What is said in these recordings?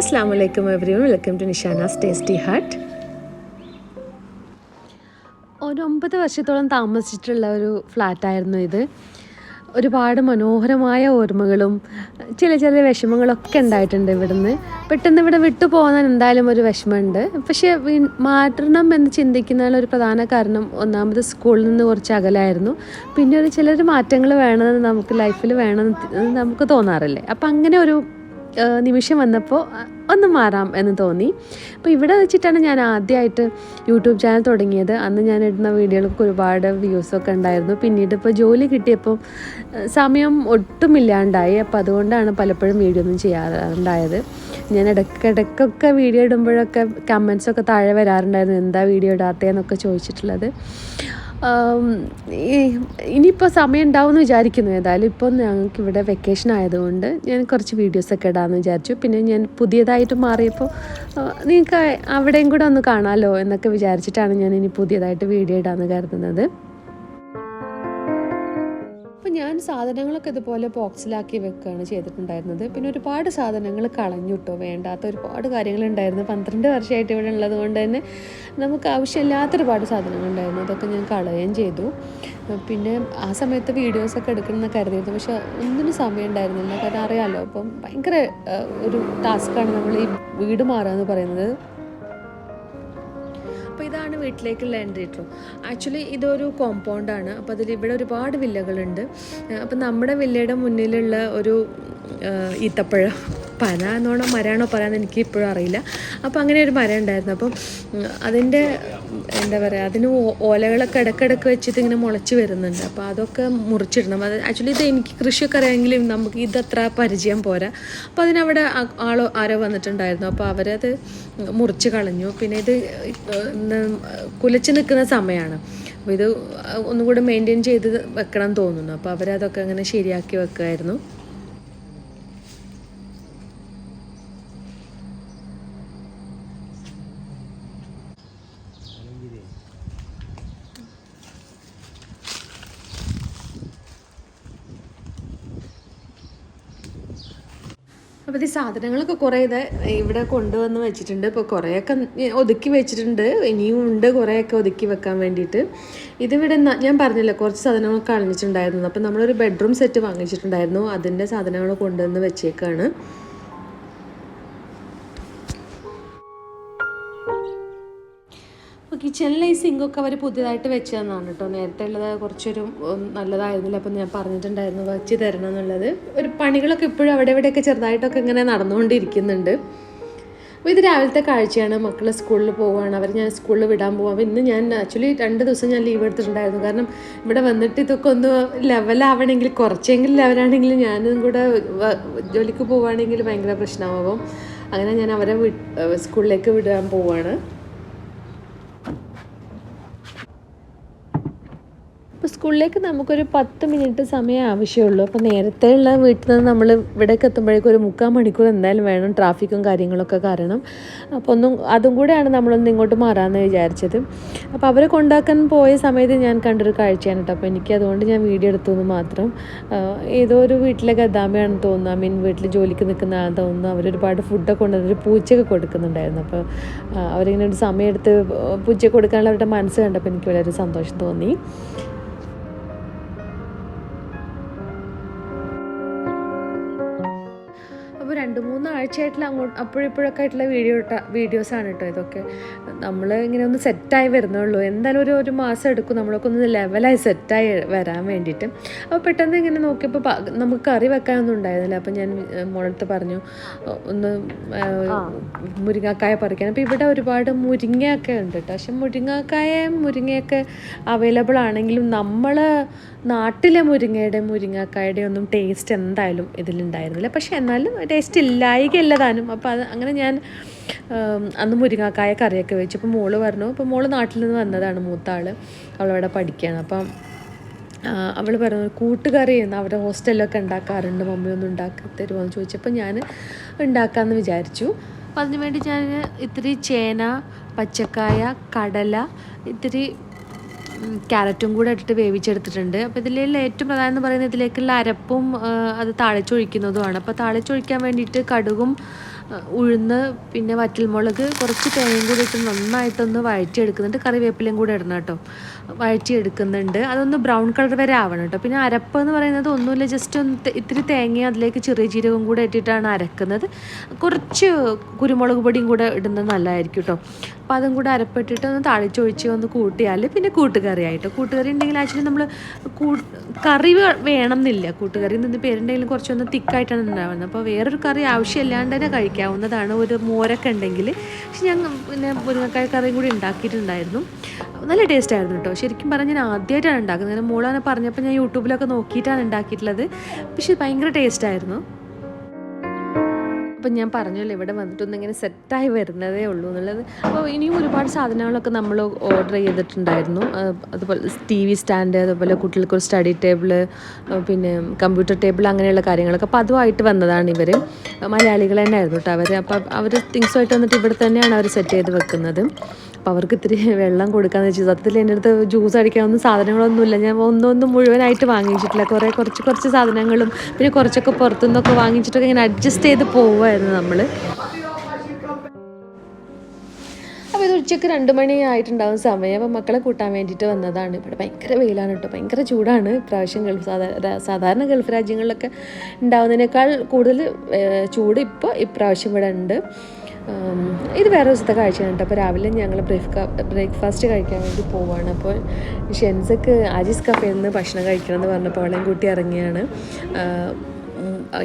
അസ്സാം വലൈക്കും everyone welcome to Nishana's tasty heart ഒരു ഒമ്പത് വർഷത്തോളം താമസിച്ചിട്ടുള്ള ഒരു ഫ്ലാറ്റായിരുന്നു ഇത്. ഒരുപാട് മനോഹരമായ ഓർമ്മകളും ചില ചില വിഷമങ്ങളൊക്കെ ഉണ്ടായിട്ടുണ്ട് ഇവിടുന്ന്. പെട്ടെന്ന് ഇവിടെ വിട്ടു പോകാൻ എന്തായാലും ഒരു വിഷമമുണ്ട്. പക്ഷേ മാറ്റണം എന്ന് ചിന്തിക്കുന്നതിന് ഒരു പ്രധാന കാരണം ഒന്നാമത് സ്കൂളിൽ നിന്ന് കുറച്ച് അകലായിരുന്നു. പിന്നെ ഒരു ചിലർ മാറ്റങ്ങൾ വേണമെന്ന് നമുക്ക് ലൈഫിൽ വേണമെന്ന് നമുക്ക് തോന്നാറില്ലേ? അപ്പം അങ്ങനെ ഒരു നിമിഷം വന്നപ്പോൾ ഒന്ന് മാറാം എന്ന് തോന്നി. അപ്പോൾ ഇവിടെ വെച്ചിട്ടാണ് ഞാൻ ആദ്യമായിട്ട് യൂട്യൂബ് ചാനൽ തുടങ്ങിയത്. അന്ന് ഞാൻ ഇടുന്ന വീഡിയോകൾക്ക് ഒരുപാട് വ്യൂസൊക്കെ ഉണ്ടായിരുന്നു. പിന്നീട് ഇപ്പോൾ ജോലി കിട്ടിയപ്പോൾ സമയം ഒട്ടുമില്ലാണ്ടായി. അപ്പോൾ അതുകൊണ്ടാണ് പലപ്പോഴും വീഡിയോ ഒന്നും ചെയ്യാറുണ്ടായത്. ഞാൻ ഇടയ്ക്കിടയ്ക്കൊക്കെ വീഡിയോ ഇടുമ്പോഴൊക്കെ കമൻസൊക്കെ താഴെ വരാറുണ്ടായിരുന്നു. എന്താ വീഡിയോ ഇടാത്തതെന്നൊക്കെ ചോദിച്ചിട്ടുള്ളത്. ഇനിയിപ്പോൾ സമയം ഉണ്ടാവും എന്ന് വിചാരിക്കുന്നു. ഏതായാലും ഇപ്പോൾ ഞങ്ങൾക്ക് ഇവിടെ വെക്കേഷൻ ആയതുകൊണ്ട് ഞാൻ കുറച്ച് വീഡിയോസൊക്കെ ഇടാമെന്ന് വിചാരിച്ചു. പിന്നെ ഞാൻ പുതിയതായിട്ട് മാറിയപ്പോൾ നിങ്ങൾക്ക് അവിടെയും കൂടെ ഒന്ന് കാണാമല്ലോ എന്നൊക്കെ വിചാരിച്ചിട്ടാണ് ഞാൻ ഇനി പുതിയതായിട്ട് വീഡിയോ ഇടാമെന്ന് കരുതുന്നത്. അപ്പോൾ ഞാൻ സാധനങ്ങളൊക്കെ ഇതുപോലെ ബോക്സിലാക്കി വെക്കുകയാണ് ചെയ്തിട്ടുണ്ടായിരുന്നത്. പിന്നെ ഒരുപാട് സാധനങ്ങൾ കളഞ്ഞു കേട്ടോ വേണ്ടാത്ത ഒരുപാട് കാര്യങ്ങളുണ്ടായിരുന്നു. പന്ത്രണ്ട് വർഷമായിട്ട് ഇവിടെ ഉള്ളത് കൊണ്ട് തന്നെ നമുക്ക് ആവശ്യമില്ലാത്ത ഒരുപാട് സാധനങ്ങളുണ്ടായിരുന്നു. അതൊക്കെ ഞാൻ കളയുകയും ചെയ്തു. പിന്നെ ആ സമയത്ത് വീഡിയോസൊക്കെ എടുക്കണമെന്ന് കരുതിയിരുന്നു. പക്ഷെ ഒന്നിനും സമയം ഉണ്ടായിരുന്നില്ല. കാരണം അറിയാമല്ലോ അപ്പം ഭയങ്കര ഒരു ടാസ്ക്കാണ് നമ്മൾ ഈ വീട് മാറുക എന്ന് പറയുന്നത്. വീട്ടിലേക്കുള്ള ലാൻഡ് കിട്ടും ആക്ച്വലി ഇതൊരു കോമ്പൗണ്ടാണ് അപ്പോൾ അതിൽ ഇവിടെ ഒരുപാട് വില്ലകളുണ്ട്. അപ്പോൾ നമ്മുടെ വില്ലയുടെ മുന്നിലുള്ള ഒരു ഈത്തപ്പഴം പന എന്നോണം മരമാണോ പറയാന്ന് എനിക്ക് ഇപ്പോഴും അറിയില്ല. അപ്പോൾ അങ്ങനെ ഒരു മരം ഉണ്ടായിരുന്നു. അപ്പം അതിന്റെ എന്താ പറയുക അതിന് ഓലകളൊക്കെ ഇടക്കിടക്ക് വെച്ചിട്ട് ഇങ്ങനെ മുളച്ച് വരുന്നുണ്ട്. അപ്പോൾ അതൊക്കെ മുറിച്ചിടണം. അത് ആക്ച്വലി ഇത് എനിക്ക് കൃഷിയൊക്കെ അറിയാമെങ്കിലും നമുക്ക് ഇതത്ര പരിചയം പോരാ. അപ്പോൾ അതിനവിടെ ആളോ ആരോ വന്നിട്ടുണ്ടായിരുന്നു. അപ്പോൾ അവരത് മുറിച്ച് കളഞ്ഞു. പിന്നെ ഇത് കുലച്ച് നിൽക്കുന്ന സമയമാണ് അപ്പോൾ ഇത് ഒന്നുകൂടെ മെയിന്റെയിൻ ചെയ്ത് വെക്കണം തോന്നുന്നു. അപ്പോൾ അവരതൊക്കെ അങ്ങനെ ശരിയാക്കി വെക്കുമായിരുന്നു അപ്പോൾ ഈ സാധനങ്ങളൊക്കെ കുറേ ഇത് ഇവിടെ കൊണ്ടുവന്ന് വെച്ചിട്ടുണ്ട്. ഇപ്പോൾ കുറേയൊക്കെ ഒതുക്കി വെച്ചിട്ടുണ്ട്. ഇനിയും ഉണ്ട് കുറേയൊക്കെ ഒതുക്കി വെക്കാൻ വേണ്ടിയിട്ട്. ഇതിവിടെ ഞാൻ പറഞ്ഞില്ല കുറച്ച് സാധനങ്ങളൊക്കെ കളഞ്ഞിട്ടുണ്ടായിരുന്നു അപ്പോൾ നമ്മളൊരു ബെഡ്റൂം സെറ്റ് വാങ്ങിച്ചിട്ടുണ്ടായിരുന്നു. അതിന്റെ സാധനങ്ങൾ കൊണ്ടുവന്ന് വെച്ചേക്കാണ്. കിച്ചണിലെ ഈ സിങ്കൊക്കെ അവർ പുതിയതായിട്ട് വെച്ച് തന്നാണ് കേട്ടോ. നേരത്തെ ഉള്ളത് കുറച്ചൊരു നല്ലതായിരുന്നില്ല. അപ്പം ഞാൻ പറഞ്ഞിട്ടുണ്ടായിരുന്നു വെച്ച് തരണം എന്നുള്ളത്. ഒരു പണികളൊക്കെ ഇപ്പോഴും അവിടെ ഇവിടെയൊക്കെ ചെറുതായിട്ടൊക്കെ ഇങ്ങനെ നടന്നുകൊണ്ടിരിക്കുന്നുണ്ട്. അപ്പോൾ ഇത് രാവിലത്തെ കാഴ്ചയാണ്. മക്കൾ സ്കൂളിൽ പോവുകയാണ്. അവർ ഞാൻ സ്കൂളിൽ വിടാൻ പോവാം. അപ്പോൾ ഇന്ന് ഞാൻ ആക്ച്വലി രണ്ട് ദിവസം ഞാൻ ലീവ് എടുത്തിട്ടുണ്ടായിരുന്നു. കാരണം ഇവിടെ വന്നിട്ട് ഇതൊക്കെ ഒന്ന് ലെവലാവണമെങ്കിൽ കുറച്ചെങ്കിലും ലെവലാണെങ്കിൽ ഞാനും കൂടെ ജോലിക്ക് പോവുകയാണെങ്കിൽ ഭയങ്കര പ്രശ്നമാകും അങ്ങനെ ഞാൻ അവരെ സ്കൂളിലേക്ക് വിടാൻ പോവാണ്. സ്കൂളിലേക്ക് നമുക്കൊരു പത്ത് മിനിറ്റ് സമയം ആവശ്യമുള്ളൂ. അപ്പോൾ നേരത്തെ ഉള്ള വീട്ടിൽ നിന്ന് നമ്മൾ ഇവിടേക്ക് എത്തുമ്പോഴേക്കും ഒരു മുക്കാൽ മണിക്കൂർ എന്തായാലും വേണം ട്രാഫിക്കും കാര്യങ്ങളൊക്കെ കാരണം. അപ്പോൾ ഒന്നും അതും കൂടെയാണ് നമ്മളൊന്ന് ഇങ്ങോട്ട് മാറാമെന്ന് വിചാരിച്ചത്. അപ്പോൾ അവരെ കൊണ്ടാക്കാൻ പോയ സമയത്ത് ഞാൻ കണ്ടൊരു കാഴ്ചയാണ് കേട്ടോ. അപ്പോൾ എനിക്ക് അതുകൊണ്ട് ഞാൻ വീഡിയോ എടുത്തു മാത്രം. ഏതോ ഒരു വീട്ടിലെ ഗതാമയാണെന്ന് തോന്നുന്നു. ഐ മീൻ വീട്ടിൽ ജോലിക്ക് നിൽക്കുന്ന ആണെന്ന് തോന്നുന്നു. അവരൊരുപാട് ഫുഡൊക്കെ കൊണ്ടുവന്നിട്ട് പൂച്ചയൊക്കെ കൊടുക്കുന്നുണ്ടായിരുന്നു. അപ്പോൾ അവരിങ്ങനെ ഒരു സമയമെടുത്ത് പൂച്ച കൊടുക്കാനുള്ള അവരുടെ മനസ്സ് കണ്ടപ്പോൾ എനിക്ക് വളരെ സന്തോഷം തോന്നി. അപ്പോൾ രണ്ട് മൂന്ന് ആഴ്ചയായിട്ടുള്ള അങ്ങോട്ട് അപ്പോഴിപ്പോഴൊക്കെ ആയിട്ടുള്ള വീഡിയോ വീഡിയോസാണ് കേട്ടോ ഇതൊക്കെ. നമ്മൾ ഇങ്ങനെ ഒന്ന് സെറ്റായി വരുന്നുള്ളൂ. എന്തായാലും ഒരു ഒരു മാസം എടുക്കും. നമ്മളൊക്കെ ഒന്ന് ലെവലായി സെറ്റായി വരാൻ വേണ്ടിയിട്ട്. അപ്പോൾ പെട്ടെന്ന് ഇങ്ങനെ നോക്കിയപ്പോൾ നമുക്ക് കറി വെക്കാനൊന്നും ഉണ്ടായിരുന്നില്ല. അപ്പോൾ ഞാൻ മുളത്ത് മോളടുത്ത് പറഞ്ഞു ഒന്ന് മുരിങ്ങാക്കായ പറിക്കാൻ അപ്പോൾ ഇവിടെ ഒരുപാട് മുരിങ്ങയൊക്കെ ഉണ്ട് കേട്ടോ പക്ഷെ മുരിങ്ങാക്കായ മുരിങ്ങയൊക്കെ അവൈലബിൾ ആണെങ്കിലും നമ്മൾ നാട്ടിലെ മുരിങ്ങയുടെ മുരിങ്ങാക്കായുടെ ഒന്നും ടേസ്റ്റ് എന്തായാലും ഇതിലുണ്ടായിരുന്നില്ല. പക്ഷെ എന്നാലും ടേസ്റ്റ് ഇല്ലായികയല്ല താനും അപ്പോൾ അത് അങ്ങനെ ഞാൻ അന്ന് മുരിങ്ങാക്കായ കറിയൊക്കെ വെച്ചു. അപ്പോൾ മോൾ പറഞ്ഞു അപ്പോൾ മോൾ നാട്ടിൽ നിന്ന് വന്നതാണ് മൂത്ത ആൾ അവളവിടെ പഠിക്കുകയാണ് അപ്പം അവൾ പറഞ്ഞു കൂട്ടുകറി എന്ന് അവരുടെ ഹോസ്റ്റലിലൊക്കെ ഉണ്ടാക്കാറുണ്ട്. മമ്മി ഒന്ന് ഉണ്ടാക്കി തരുമോ എന്ന് ചോദിച്ചപ്പോൾ ഞാൻ ഉണ്ടാക്കാമെന്ന് വിചാരിച്ചു. അപ്പോൾ അതിനുവേണ്ടി ഞാൻ ഇത്തിരി ചേന പച്ചക്കായ കടല ഇത്തിരി ക്യാരറ്റും കൂടെ ഇട്ടിട്ട് വേവിച്ചെടുത്തിട്ടുണ്ട്. അപ്പോൾ ഇതിലുള്ള ഏറ്റവും പ്രധാനം എന്ന് പറയുന്നത് ഇതിലേക്കുള്ള അരപ്പും അത് താളിച്ചൊഴിക്കുന്നതുമാണ്. അപ്പോൾ താളിച്ചൊഴിക്കാൻ വേണ്ടിയിട്ട് കടുകും ഉഴുന്ന് പിന്നെ വറ്റൽമുളക് കുറച്ച് തേങ്ങയും കൂടി ഇട്ട് നന്നായിട്ടൊന്ന് വഴറ്റിയെടുക്കുന്നുണ്ട്. കറിവേപ്പിലയും കൂടെ ഇടണം കേട്ടോ. വഴറ്റിയെടുക്കുന്നുണ്ട്. അതൊന്ന് ബ്രൗൺ കളർ വരെ ആവണം കേട്ടോ. പിന്നെ അരപ്പ് എന്ന് പറയുന്നത് ഒന്നുമില്ല ജസ്റ്റ് ഒന്ന് ഇത്തിരി തേങ്ങയും അതിലേക്ക് ചെറിയ ജീരകവും കൂടെ ഇട്ടിട്ടാണ് അരക്കുന്നത്. കുറച്ച് കുരുമുളക് പൊടിയും കൂടെ ഇടുന്നത് നല്ലതായിരിക്കും കേട്ടോ. അപ്പോൾ അതും കൂടെ അരപ്പിട്ടിട്ട് ഒന്ന് താളിച്ചൊഴിച്ച് ഒന്ന് കൂട്ടിയാൽ പിന്നെ കൂട്ടുകറി ആയിട്ട് കൂട്ടുകറി ഉണ്ടെങ്കിൽ ആക്ച്വലി നമ്മൾ കറി വേണം എന്നില്ല കൂട്ടുകറി നിന്ന് പേരുണ്ടെങ്കിലും കുറച്ചൊന്ന് തിക്കായിട്ടാണ് ഉണ്ടാവുന്നത്. അപ്പോൾ വേറൊരു കറി ആവശ്യമില്ലാണ്ട് തന്നെ കഴിക്കാവുന്നതാണ് ഒരു മോരൊക്കെ ഉണ്ടെങ്കിൽ. പക്ഷെ ഞങ്ങൾ പിന്നെ മുരിങ്ങക്കായ കറിയും കൂടി ഉണ്ടാക്കിയിട്ടുണ്ടായിരുന്നു. നല്ല ടേസ്റ്റ് ആയിരുന്നു കേട്ടോ. ശരിക്കും പറഞ്ഞാൽ ഞാൻ ആദ്യമായിട്ടാണ് ഉണ്ടാക്കുന്നത്. മോളാണ് പറഞ്ഞപ്പോൾ ഞാൻ യൂട്യൂബിലൊക്കെ നോക്കിയിട്ടാണ് ഉണ്ടാക്കിയിട്ടുള്ളത്. പക്ഷെ ഭയങ്കര ടേസ്റ്റ് ആയിരുന്നു. അപ്പം ഞാൻ പറഞ്ഞല്ലോ ഇവിടെ വന്നിട്ടൊന്നും ഇങ്ങനെ സെറ്റായി വരുന്നതേ ഉള്ളൂ എന്നുള്ളത്. അപ്പോൾ ഇനിയും ഒരുപാട് സാധനങ്ങളൊക്കെ നമ്മൾ ഓർഡർ ചെയ്തിട്ടുണ്ടായിരുന്നു. അതുപോലെ ടി വി സ്റ്റാൻഡ് അതുപോലെ കുട്ടികൾക്ക് ഒരു സ്റ്റഡി ടേബിൾ പിന്നെ കമ്പ്യൂട്ടർ ടേബിൾ അങ്ങനെയുള്ള കാര്യങ്ങളൊക്കെ അപ്പോൾ അതുമായിട്ട് വന്നതാണ് ഇവർ. മലയാളികൾ തന്നെ ആയിരുന്നു കേട്ടോ അവർ. അപ്പോൾ അവർ തിങ്സുമായിട്ട് വന്നിട്ട് ഇവിടെ തന്നെയാണ് അവർ സെറ്റ് ചെയ്ത് വെക്കുന്നത്. അപ്പോൾ അവർക്ക് ഇത്തിരി വെള്ളം കൊടുക്കാന്ന് വെച്ചാൽ സത്യത്തിൽ എന്റെ അടുത്ത് ജ്യൂസ് അടിക്കാനൊന്നും സാധനങ്ങളൊന്നുമില്ല. ഞാൻ ഒന്നൊന്നും മുഴുവനായിട്ട് വാങ്ങിച്ചിട്ടില്ല. കുറേ കുറച്ച് കുറച്ച് സാധനങ്ങളും പിന്നെ കുറച്ചൊക്കെ പുറത്തുനിന്നൊക്കെ വാങ്ങിച്ചിട്ടൊക്കെ ഇങ്ങനെ അഡ്ജസ്റ്റ് ചെയ്ത് പോവുമായിരുന്നു നമ്മൾ അപ്പോൾ ഇത് ഉച്ചയ്ക്ക് രണ്ട് മണി ആയിട്ടുണ്ടാവും സമയം. അപ്പോൾ മക്കളെ കൂട്ടാൻ വേണ്ടിയിട്ട് വന്നതാണ്. ഇവിടെ ഭയങ്കര വെയിലാണ് കേട്ടോ ഭയങ്കര ചൂടാണ്. ഇപ്രാവശ്യം ഗൾഫ് സാധാരണ ഗൾഫ് രാജ്യങ്ങളിലൊക്കെ ഉണ്ടാവുന്നതിനേക്കാൾ കൂടുതൽ ചൂട് ഇപ്പോൾ ഇപ്രാവശ്യം ഇവിടെ ഉണ്ട്. ഇത് വേറെ ദിവസത്തെ കാഴ്ചയാണ് കേട്ടോ അപ്പോൾ രാവിലെ ഞങ്ങൾ ബ്രേക്ക്ഫാ ബ്രേക്ക്ഫാസ്റ്റ് കഴിക്കാൻ വേണ്ടി പോവാണ്. അപ്പോൾ ഷെൻസക്ക് ആജിസ് കഫേന്ന് ഭക്ഷണം കഴിക്കണം എന്ന് പറഞ്ഞപ്പോൾ അവളെയും കൂട്ടി ഇറങ്ങിയാണ്.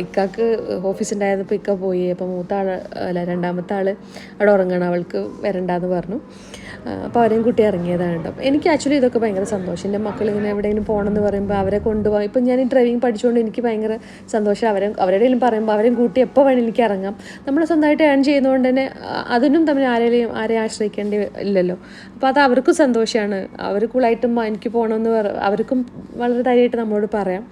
ഇക്കാക്ക് ഓഫീസ് ഉണ്ടായിരുന്നപ്പോൾ ഇക്ക പോയി. അപ്പോൾ മൂത്ത ആൾ അല്ല രണ്ടാമത്തെ ആൾ അവിടെ ഉറങ്ങണം അവൾക്ക് വരണ്ടാന്ന് പറഞ്ഞു. അപ്പോൾ അവരെയും കുട്ടി ഇറങ്ങിയതാണ് കേട്ടോ. എനിക്ക് ആക്ച്വലി ഇതൊക്കെ ഭയങ്കര സന്തോഷം. എന്റെ മക്കൾ ഇങ്ങനെ എവിടെയെങ്കിലും പോകണമെന്ന് പറയുമ്പോൾ അവരെ കൊണ്ടുപോകാം ഇപ്പം ഞാൻ ഈ ഡ്രൈവിംഗ് പഠിച്ചുകൊണ്ട് എനിക്ക് ഭയങ്കര സന്തോഷം. അവരെ അവരുടെയും പറയുമ്പോൾ അവരെയും കൂട്ടി എപ്പോൾ വേണമെങ്കിലും എനിക്ക് ഇറങ്ങാം. നമ്മൾ സ്വന്തമായിട്ട് ഏൺ ചെയ്യുന്നതുകൊണ്ട് തന്നെ അതിനും തമ്മിൽ ആരെയും ആരെയും ആശ്രയിക്കേണ്ടി ഇല്ലല്ലോ. അപ്പോൾ അത് അവർക്കും സന്തോഷമാണ് അവർ കൂളായിട്ടും എനിക്ക് പോകണമെന്ന് പറ അവർക്കും വളരെ ധൈര്യമായിട്ട് നമ്മളോട് പറയാം.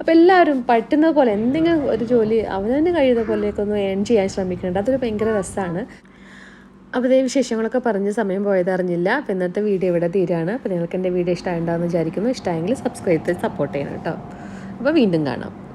അപ്പോൾ എല്ലാവരും പറ്റുന്നത് പോലെ എന്തെങ്കിലും ഒരു ജോലി അവനവന് കഴിയുന്ന പോലെയൊക്കെ ഒന്ന് ഏൺ ചെയ്യാൻ ശ്രമിക്കുന്നുണ്ട്. അതൊരു ഭയങ്കര രസമാണ്. അപ്പോൾ ഇതേ വിശേഷങ്ങളൊക്കെ പറഞ്ഞ് സമയം പോയതറിഞ്ഞില്ല അപ്പോൾ ഇന്നത്തെ വീഡിയോ ഇവിടെ തീരാണ്. അപ്പോൾ നിങ്ങൾക്ക് എന്റെ വീഡിയോ ഇഷ്ടമായിട്ടുണ്ടാകുമെന്ന് വിചാരിക്കുന്നു. ഇഷ്ടമായെങ്കിൽ സബ്സ്ക്രൈബ് ചെയ്ത് സപ്പോർട്ട് ചെയ്യണം കേട്ടോ. അപ്പോൾ വീണ്ടും കാണാം.